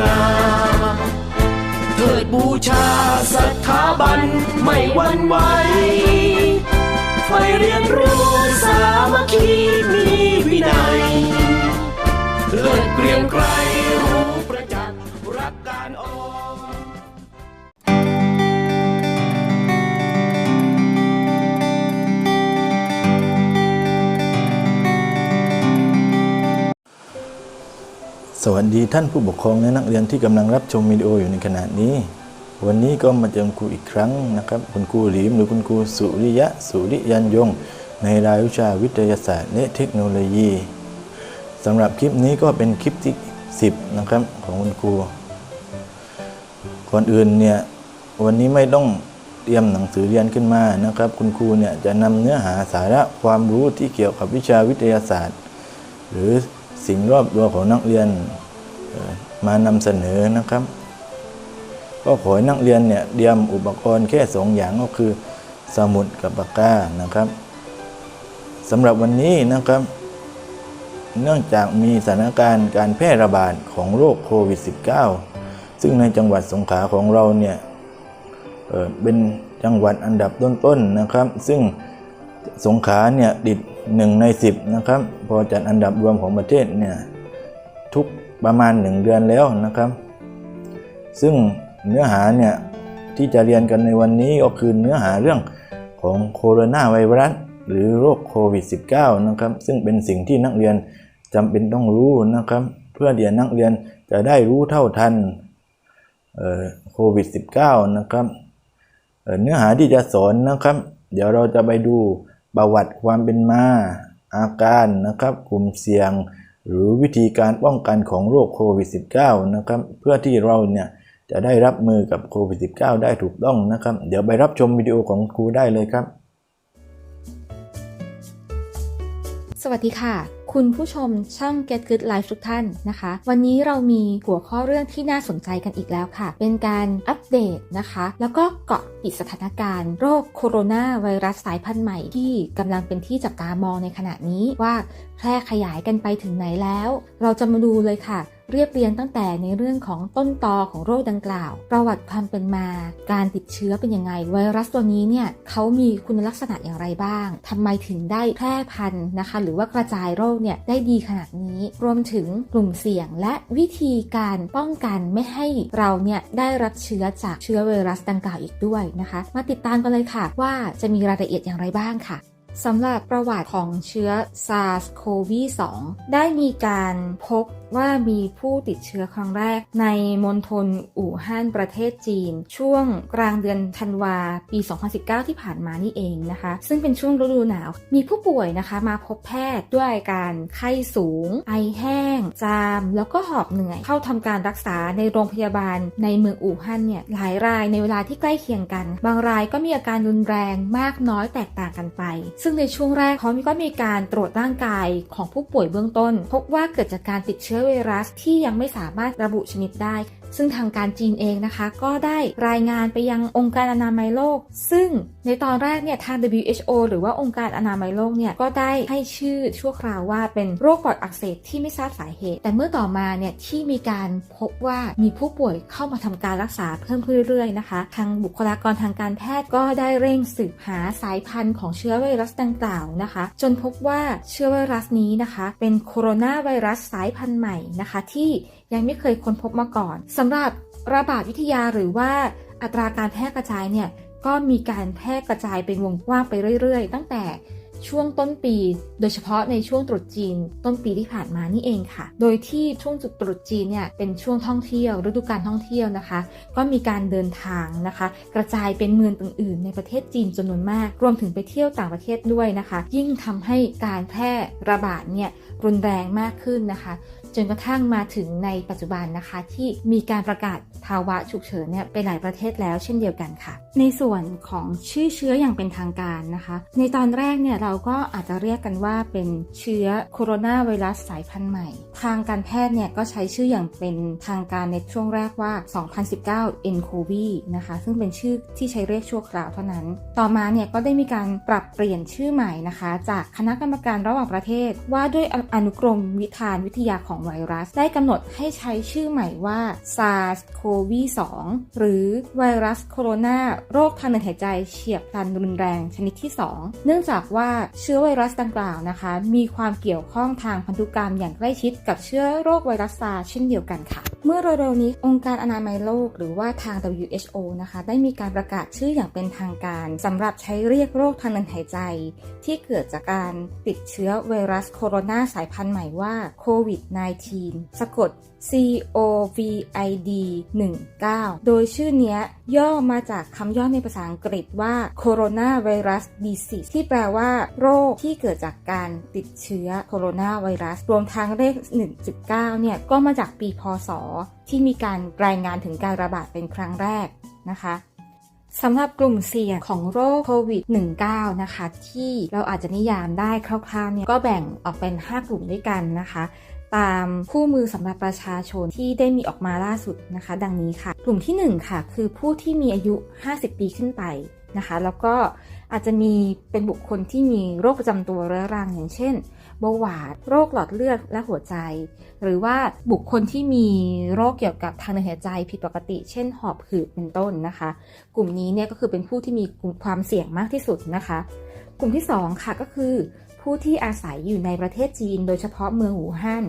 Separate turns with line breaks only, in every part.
งามเถิดบูชาสถาบันไม่หวั่นไหวไฟเรียนรู้สามัคคีมีวินัยเลิศเกรียงไกรรู้ประจักษ์รักการออ
สวัสดีท่านผู้ปกครองและนักเรียนที่กำลังรับชมวิดีโออยู่ในขณะนี้ วันนี้ก็มาเจอครูอีกครั้งนะครับ คุณครูหลีมหรือคุณครูสุริยะสุริยันยง ในรายวิชาวิทยาศาสตร์และเทคโนโลยีสำหรับคลิปนี้ก็เป็นคลิปที่ 10 นะครับของคุณครูก่อนอื่นเนี่ยวันนี้ไม่ต้องเตรียมหนังสือเรียนขึ้นมานะครับ คุณครูเนี่ยจะนำเนื้อหาสาระความรู้ที่เกี่ยวกับวิชาวิทยาศาสตร์ หรือสิ่งรอบตัวของนักเรียน มานำเสนอนะครับ ก็ขอให้นักเรียนเนี่ยเตรียมอุปกรณ์แค่สองอย่างก็คือ สมุดกับปากกานะครับสำหรับวันนี้นะครับ เนื่องจากมีสถานการณ์การแพร่ระบาดของโรคโควิด -19 ซึ่งในจังหวัดสงขลาของเราเนี่ยเเป็นจังหวัดอันดับต้นๆนะครับ ซึ่งสงขลาเนี่ยติดหนึ่งในสิบนะครับ พอจัดอันดับรวมของประเทศเนี่ย ประมาณหนึ่งเดือนแล้วนะครับ ซึ่งเนื้อหาเนี่ยที่จะเรียนกันในวันนี้ก็คือเนื้อหาเรื่องของโคโรนาไวรัสหรือโรคโควิด -19 นะครับซึ่งเป็นสิ่งที่นักเรียนจำเป็นต้องรู้นะครับ เพื่อเดี๋ยวนักเรียนจะได้รู้เท่าทันโควิด -19 นะครับเเนื้อหาที่จะสอนนะครับ เดี๋ยวเราจะไปดูประวัติความเป็นมาอาการนะครับ กลุ่มเสี่ยง หรือวิธีการป้องกันของโรคโควิด -19 นะครับเพื่อที่เราเนี่ยจะได้รับมือกับโควิด -19 ได้ถูกต้องนะครับ เดี๋ยวไปรับชมวิดีโอของครูได้เลยครับ
สวัสดีค่ะ คุณผู้ชมช่อง Get Good Life ทุกท่านนะคะ วันนี้เรามีหัวข้อเรื่องที่น่าสนใจกันอีกแล้วค่ะ เป็นการอัปเดตนะคะ แล้วก็เกาะติดสถานการณ์ โรคโคโรนาไวรัสสายพันธุ์ใหม่ที่กำลังเป็นที่จับตามองในขณะนี้ว่าแพร่ขยายกันไปถึงไหนแล้ว เราจะมาดูเลยค่ะ เรียบเรียงตั้งแต่ในเรื่องของต้นตอของโรคดังกล่าว ประวัติความเป็นมา การติดเชื้อเป็นยังไง ไวรัสตัวนี้เนี่ยเขามีคุณลักษณะอย่างไรบ้างทำไมถึงได้แพร่พันธุ์นะคะ หรือว่ากระจายโรคเนี่ยได้ดีขนาดนี้ รวมถึงกลุ่มเสี่ยงและวิธีการป้องกันไม่ให้เราเนี่ยได้รับเชื้อจากเชื้อไวรัสดังกล่าวอีกด้วยนะคะ มาติดตามกันเลยค่ะ ว่าจะมีรายละเอียดอย่างไรบ้างค่ะสำหรับประวัติของเชื้อ SARS-CoV-2 ได้มีการพบ ว่ามีผู้ติดเชื้อครั้งแรก ในมณฑลอู่ฮั่นประเทศจีน ช่วงกลางเดือนธันวาปี 2019 ที่ผ่านมานี่เองนะคะ ซึ่งเป็นช่วงฤดูหนาว มีผู้ป่วยนะคะมาพบแพทย์ด้วยการไข้สูง ไอแห้ง จาม แล้วก็หอบเหนื่อย เข้าทำการรักษาในโรงพยาบาลในเมืองอู่ฮั่นเนี่ยหลายรายในเวลาที่ใกล้เคียงกัน บางรายก็มีอาการรุนแรงมากน้อยแตกต่างกันไป ซึ่งในช่วงแรกเขาก็มีการตรวจร่างกายของผู้ป่วยเบื้องต้น พบว่าเกิดจากการติดเชื้อไวรัสที่ยังไม่สามารถระบุชนิดได้ ซึ่งทางการจีนเองนะคะ ก็ได้รายงานไปยังองค์การอนามัยโลก ซึ่งในตอนแรกเนี่ยทาง WHO หรือว่าองค์การอนามัยโลกเนี่ยก็ได้ให้ชื่อชั่วคราวว่าเป็นโรคปอดอักเสบที่ไม่ทราบสาเหตุ แต่เมื่อต่อมาเนี่ยที่มีการพบว่ามีผู้ป่วยเข้ามาทำการรักษาเพิ่มขึ้นเรื่อยๆนะคะทางบุคลากรทางการแพทย์ก็ได้เร่งสืบหาสายพันธุ์ของเชื้อไวรัสดังกล่าวนะคะ จนพบว่าเชื้อไวรัสนี้นะคะ เป็นโคโรนาไวรัสสายพันธุ์ใหม่นะคะที่ ยังไม่เคยค้นพบมาก่อนสำหรับระบาดวิทยาหรือว่าอัตราการแพร่กระจายเนี่ยก็มีการแพร่กระจายเป็นวงกว้างไปเรื่อยๆ ตั้งแต่ช่วงต้นปี โดยเฉพาะในช่วงตรุษจีน ต้นปีที่ผ่านมานี่เองค่ะ โดยที่ช่วงจุดตรุษจีนเนี่ยเป็นช่วงท่องเที่ยวฤดูการท่องเที่ยวนะคะ ก็มีการเดินทางนะคะ กระจายเป็นเมืองอื่นๆ ในประเทศจีนจำนวนมาก รวมถึงไปเที่ยวต่างประเทศด้วยนะคะ ยิ่งทำให้การแพร่ระบาดเนี่ยรุนแรงมากขึ้นนะคะ จนกระทั่งมาถึงในปัจจุบันนะคะ ที่มีการประกาศทาวะฉุกเฉินเนี่ยไปหลายประเทศแล้วเช่นเดียวกันค่ะ ในส่วนของชื่อเชื้ออย่างเป็นทางการนะคะ ในตอนแรกเนี่ยเราก็อาจจะเรียกกันว่าเป็นเชื้อโคโรนาไวรัสสายพันธุ์ใหม่ ทางการแพทย์เนี่ยก็ใช้ชื่ออย่างเป็นทางการในช่วงแรกว่า 2019 nCoV นะคะ ซึ่งเป็นชื่อที่ใช้เรียกชั่วคราวเท่านั้น ต่อมาเนี่ยก็ได้มีการปรับเปลี่ยนชื่อใหม่นะคะ จากคณะกรรมการระหว่างประเทศว่าด้วยอนุกรมวิธานวิทยาของไวรัส ได้กำหนดให้ใช้ชื่อใหม่ว่า SARS-CoV-2 หรือไวรัสโคโรนาโรคทางเดินหายใจเฉียบพลันรุนแรงชนิดที่ 2 เนื่องจากว่าเชื้อไวรัสดังกล่าวนะคะ มีความเกี่ยวข้องทางพันธุกรรมอย่างใกล้ชิดกับเชื้อโรคไวรัสซาร์เช่นเดียวกันค่ะ เมื่อเร็วๆนี้องค์การอนามัยโลก หรือว่าทาง WHO นะคะ ได้มีการประกาศชื่ออย่างเป็นทางการสำหรับใช้เรียกโรคทางเดินหายใจ ที่เกิดจากการติดเชื้อไวรัสโคโรนาสายพันธุ์ใหม่ว่าโควิด -19 สะกด COVID 19 โดยชื่อเนี้ยย่อมาจากคำย่อในภาษาอังกฤษว่า Coronavirus Disease ที่แปลว่า โรคที่เกิดจากการติดเชื้อโคโรนาไวรัส รวมทั้งเลข 1.9 เนี่ย ก็มาจากปีพศ ที่มีการรายงานถึงการระบาดเป็นครั้งแรกนะคะสำหรับกลุ่มเสี่ยงของโรคโควิด -19 นะคะ ที่เราอาจจะนิยามได้คร่าวๆเนี่ยก็แบ่งออกเป็น 5 กลุ่มด้วยกันนะคะ ตามคู่มือสำหรับประชาชนที่ได้มีออกมาล่าสุดนะคะ ดังนี้ค่ะ กลุ่มที่ 1 ค่ะ คือผู้ที่มีอายุ 50 ปีขึ้นไปนะคะ แล้วก็อาจจะมีเป็นบุคคลที่มีโรคประจำตัวเรื้อรังอย่างเช่นเบาหวานโรคหลอดเลือดและหัวใจ หรือว่าบุคคลที่มีโรคเกี่ยวกับทางเดินหายใจผิดปกติ เช่น หอบหืดเป็นต้นนะคะ กลุ่มนี้เนี่ยก็คือเป็นผู้ที่มีความเสี่ยงมากที่สุดนะคะ กลุ่มที่ 2 ค่ะก็คือ ผู้ที่อาศัยอยู่ในประเทศจีน โดยเฉพาะเมืองหูฮั่น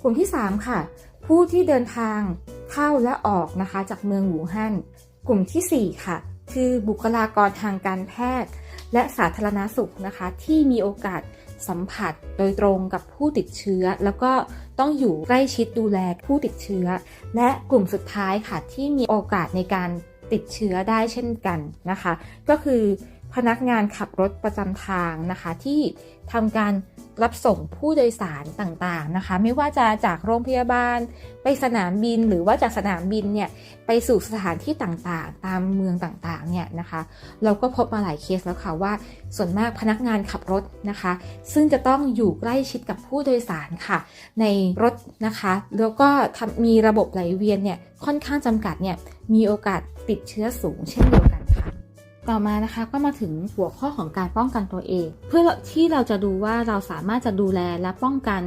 กลุ่มที่ 3 ค่ะ ผู้ที่เดินทางเข้าและออกนะคะจากเมืองหูฮั่น กลุ่มที่ 4 ค่ะ คือบุคลากรทางการแพทย์ และสาธารณสุขนะคะ ที่มีโอกาสสัมผัสโดยตรงกับผู้ติดเชื้อ แล้วก็ต้องอยู่ใกล้ชิดดูแลผู้ติดเชื้อ และกลุ่มสุดท้ายค่ะที่มีโอกาสในการติดเชื้อได้เช่นกันนะคะ ก็คือ พนักงานขับรถประจำทางนะคะ ที่ทำการรับส่งผู้โดยสารต่างๆนะคะ ไม่ว่าจะจากโรงพยาบาล ไปสนามบินหรือว่าจากสนามบินเนี่ยไปสู่สถานที่ต่างๆ ตามเมืองต่างๆเนี่ยนะคะ เราก็พบมาหลายเคสแล้วค่ะว่า ส่วนมากพนักงานขับรถนะคะ ซึ่งจะต้องอยู่ใกล้ชิดกับผู้โดยสารค่ะ ในรถนะคะ แล้วก็มีระบบไหลเวียนเนี่ยค่อนข้างจำกัดเนี่ยมีโอกาสติดเชื้อสูงเช่นเดียวกัน ต่อมานะคะก็มาถึงหัวข้อของการป้องกันตัวเอง เพื่อที่เราจะดูว่าเราสามารถจะดูแลและป้องกัน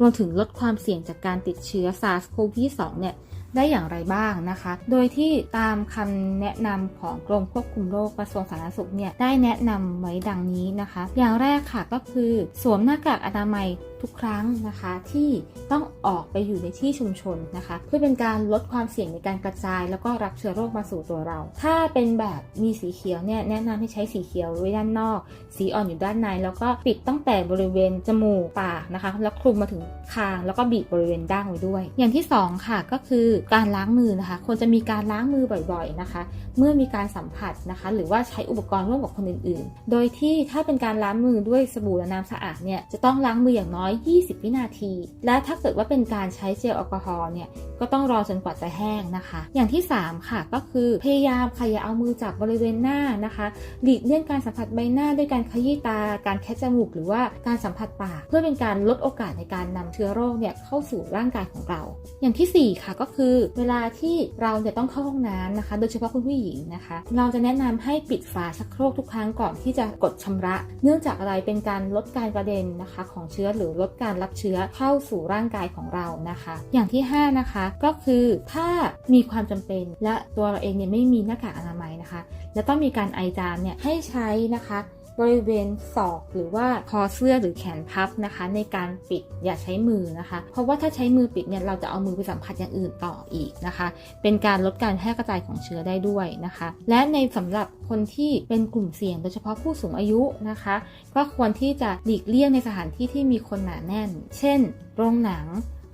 รวมถึงลดความเสี่ยงจากการติดเชื้อ SARS-CoV-2 เนี่ยได้อย่างไรบ้างนะคะ โดยที่ตามคำแนะนำของกรมควบคุมโรคกระทรวงสาธารณสุขเนี่ยได้แนะนำไว้ดังนี้นะคะ อย่างแรกค่ะก็คือ สวมหน้ากากอนามัยทุกครั้งนะคะที่ต้องออกไปอยู่ในที่ชุมชนนะคะ เพื่อเป็นการลดความเสี่ยงในการกระจาย แล้วก็รับเชื้อโรคมาสู่ตัวเรา ถ้าเป็นแบบมีสีเขียวเนี่ยแนะนำให้ใช้สีเขียวไว้ด้านนอก สีอ่อนอยู่ด้านใน แล้วก็ปิดตั้งแต่บริเวณจมูกปากนะคะ แล้วคลุมมาถึงคางแล้วก็บีบบริเวณดั้งไว้ด้วย อย่างที่ 2 ค่ะก็คือการล้างมือนะคะควรจะมีการล้างมือบ่อยๆนะคะ เมื่อมีการสัมผัสนะคะ หรือว่าใช้อุปกรณ์ร่วมกับคนอื่นๆ โดยที่ถ้าเป็นการล้างมือด้วยสบู่และน้ำสะอาดเนี่ยจะต้องล้างมืออย่างน้อย20 วินาที และถ้าเกิดว่าเป็นการใช้เจลแอลกอฮอล์เนี่ยก็ต้องรอจนกว่าจะแห้งนะคะ อย่างที่ 3 ค่ะก็คือพยายามค่ะอย่าเอามือจับบริเวณหน้านะคะ หลีกเลี่ยงการสัมผัสใบหน้าด้วยการขยี้ตา การแคะจมูก หรือว่าการสัมผัสปาก เพื่อเป็นการลดโอกาสในการนำเชื้อโรคเนี่ยเข้าสู่ร่างกายของเรา อย่างที่ 4 ค่ะก็คือ เวลาที่เราเนี่ยต้องเข้าห้องน้ำนะคะ โดยเฉพาะคุณผู้หญิงนะคะ เราจะแนะนำให้ปิดฝาชักโครกทุกครั้งก่อนที่จะกดชำระ เนื่องจากอะไรเป็นการลดการกระเด็นนะคะ ของเชื้อหรือลดการรับเชื้อเข้าสู่ร่างกายของเรานะคะ อย่างที่ 5 นะคะ ก็คือถ้ามีความจำเป็นและตัวเราเองเนี่ยไม่มีหน้ากากอนามัยนะคะและต้องมีการไอจามเนี่ยให้ใช้นะคะ บริเวณศอกหรือว่าคอเสื้อหรือแขนพับนะคะ ในการปิดอย่าใช้มือนะคะ เพราะว่าถ้าใช้มือปิดเนี่ยเราจะเอามือไปสัมผัสอย่างอื่นต่ออีกนะคะ เป็นการลดการแพร่กระจายของเชื้อได้ด้วยนะคะ และในสำหรับคนที่เป็นกลุ่มเสี่ยงโดยเฉพาะผู้สูงอายุนะคะ ก็ควรที่จะหลีกเลี่ยงในสถานที่ที่มีคนหนาแน่น เช่น โรงหนัง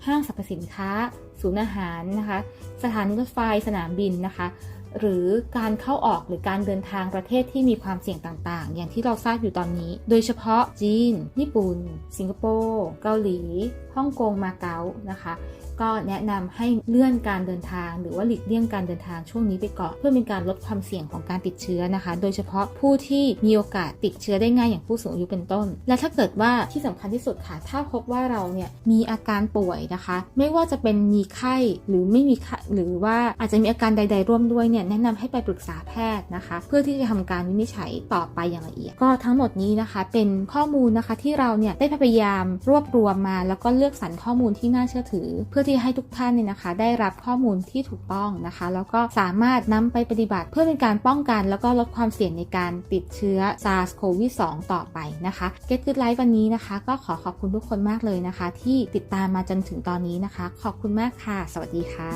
ห้างสรรพสินค้า ศูนย์อาหารนะคะ สถานีรถไฟ สนามบินนะคะ หรือการเข้าออกหรือการเดินทางประเทศที่มีความเสี่ยงต่างๆ อย่างที่เราทราบอยู่ตอนนี้ โดยเฉพาะจีน ญี่ปุ่น สิงคโปร์ เกาหลี ฮ่องกง มาเก๊านะคะ ก็แนะนำให้เลื่อนการเดินทาง หรือว่าหลีกเลี่ยงการเดินทางช่วงนี้ไปก่อนเพื่อเป็นการลดความเสี่ยงของการติดเชื้อนะคะ โดยเฉพาะผู้ที่มีโอกาสติดเชื้อได้ง่ายอย่างผู้สูงอายุเป็นต้น และถ้าเกิดว่าที่สำคัญที่สุดค่ะ ถ้าพบว่าเราเนี่ยมีอาการป่วยนะคะ ไม่ว่าจะเป็นมีไข้หรือไม่มีไข้หรือว่าอาจจะมีอาการใด ๆ ร่วมด้วยเนี่ยแนะนำให้ไปปรึกษาแพทย์นะคะ เพื่อที่จะทำการวินิจฉัยต่อไปอย่างละเอียด ก็ทั้งหมดนี้นะคะ เป็นข้อมูลนะคะที่เราเนี่ยได้พยายามรวบรวมมา แล้วก็เลือกสรรข้อมูลที่น่าเชื่อถือ เพื่อที่ให้ทุกท่านเนี่ยนะคะ ได้รับข้อมูลที่ถูกต้องนะคะ แล้วก็สามารถนำไปปฏิบัติเพื่อเป็นการป้องกัน แล้วก็ลดความเสี่ยงในการติดเชื้อ SARS-CoV-2 ต่อไปนะคะ Get Good Life วันนี้นะคะ ก็ขอขอบคุณทุกคนมากเลยนะคะ ที่ติดตามมาจนถึงตอนนี้นะคะ ขอบคุณมากค่ะ สวัสดีค่ะ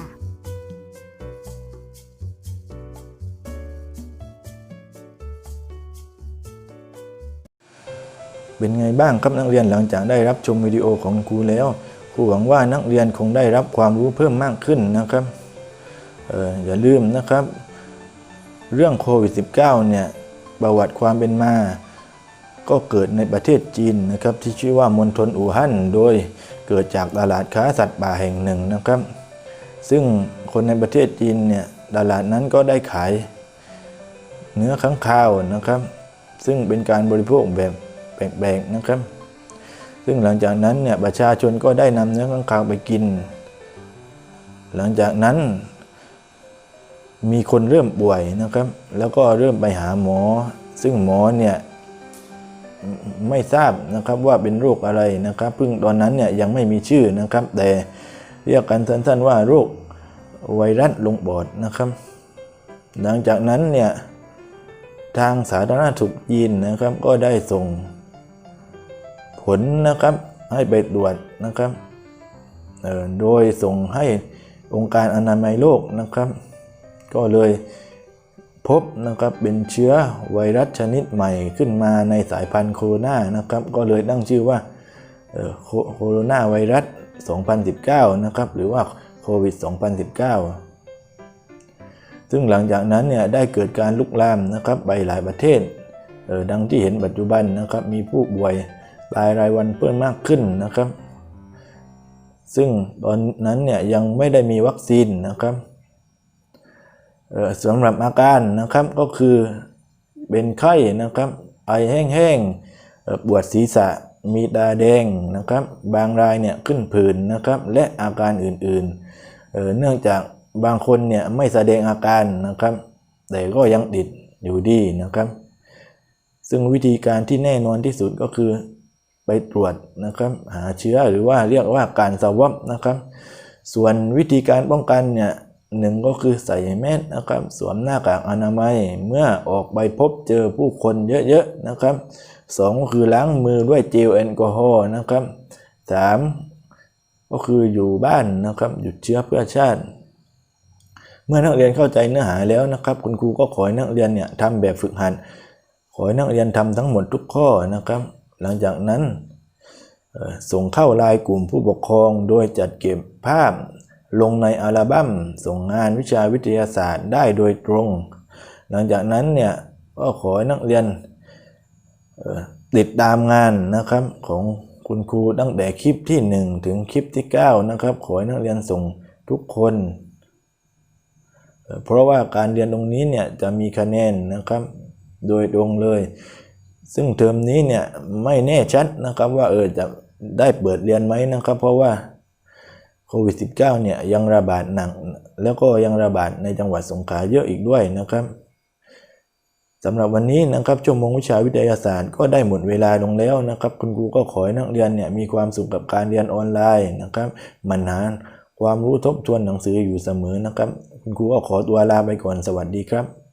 เป็นไงบ้างครับนักเรียนหลังจากได้รับชมวิดีโอของครูแล้ว ครูหวังว่านักเรียนคงได้รับความรู้เพิ่มมากขึ้นนะครับอออย่าลืมนะครับ เรื่องโควิด -19 เนี่ยประวัติความเป็นมา ก็เกิดในประเทศจีนนะครับ ที่ชื่อว่ามณฑลอู่ฮั่นโดยเกิดจากตลาดค้าสัตว์ป่าแห่งหนึ่งนะครับ ซึ่งคนในประเทศจีนเนี่ยตลาดนั้นก็ได้ขายเนื้อค้างคาวนะครับ ซึ่งเป็นการบริโภคแบบแปลกๆนะครับ ซึ่งหลังจากนั้นเนี่ยประชาชนก็ได้นำเนื้อค้างคาวไปกิน หลังจากนั้นมีคนเริ่มป่วยนะครับ แล้วก็เริ่มไปหาหมอ ซึ่งหมอเนี่ยไม่ทราบนะครับว่าเป็นโรคอะไรนะครับเพิ่งตอนนั้นเนี่ยยังไม่มีชื่อนะครับ แต่เรียกกันสั้นๆว่าโรคไวรัสลงปอดนะครับ หลังจากนั้นเนี่ยทางสาธารณสุขจีนนะครับก็ได้ส่ง ลนะครับให้ไปตรวจนะครับโดยส่งให้องค์การอนามัยโลกนะครับ ก็เลยพบนะครับเป็นเชื้อไวรัสชนิดใหม่ขึ้นมาในสายพันธุ์โคโรนานะครับ ก็เลยตั้งชื่อว่าโคโคโรนาไวรัส 2019 นะครับ หรือว่าโควิด 2019 ซึ่งหลังจากนั้นเนี่ยได้เกิดการลุกลามนะครับไปหลายประเทศเดังที่เห็นปัจจุบันนะครับมีผู้ป่วย ตายรายวันเพิ่มมากขึ้นนะครับ ซึ่งตอนนั้นเนี่ยยังไม่ได้มีวัคซีนนะครับสำหรับอาการนะครับก็คือเป็นไข้นะครับไอแห้งๆปวดศีรษะมีตาแดงนะครับ บางรายเนี่ยขึ้นผื่นนะครับ และอาการอื่นๆเอ่อเนื่องจากบางคนเนี่ยไม่แสดงอาการนะครับ แต่ก็ยังติดอยู่ดีนะครับ ซึ่งวิธีการที่แน่นอนที่สุดก็คือ ไปตรวจนะครับหาเชื้อหรือว่าเรียกว่าการสวอปนะครับ ส่วนวิธีการป้องกันเนี่ยหนึ่งก็คือใส่แมสนะครับ สวมหน้ากากอนามัยเมื่อออกไปพบเจอผู้คนเยอะๆนะครับสองก็คือล้างมือด้วยเจลแอลกอฮอล์นะครับสามก็คืออยู่บ้านนะครับหยุดเชื้อเพื่อชาติ เมื่อนักเรียนเข้าใจเนื้อหาแล้วนะครับ คุณครูก็ขอให้นักเรียนเนี่ยทำแบบฝึกหัดขอให้นักเรียนทำทั้งหมดทุกข้อนะครับ หลังจากนั้นส่งเข้าลายกลุ่มผู้ปกครองโดยจัดเก็บภาพลงในอัลบั้มส่งงานวิชาวิทยาศาสตร์ได้โดยตรง หลังจากนั้นเนี่ยก็ขอให้นักเรียนติดตามงานนะครับของคุณครูตั้งแต่คลิปที่ 1 ถึงคลิปที่ 9 นะครับ ขอให้นักเรียนส่งทุกคน เพราะว่าการเรียนตรงนี้เนี่ยจะมีคะแนนนะครับ โดยตรงเลย ซึ่งเทอมนี้เนี่ยไม่แน่ชัดนะครับว่าเออจะได้เปิดเรียนไหมนะครับ เพราะว่าโควิด -19 เนี่ยยังระบาดหนักแล้วก็ยังระบาดในจังหวัดสงขลาเยอะอีกด้วยนะครับสำหรับวันนี้นะครับชั่วโมงวิชาวิทยาศาสตร์ก็ได้หมดเวลาลงแล้วนะครับ คุณครูก็ขอให้นักเรียนเนี่ยมีความสุขกับการเรียนออนไลน์นะครับมันหาความรู้ทบทวนหนังสืออยู่เสมอนะครับ คุณครูก็ขอตัวลาไปก่อนสวัสดีครับ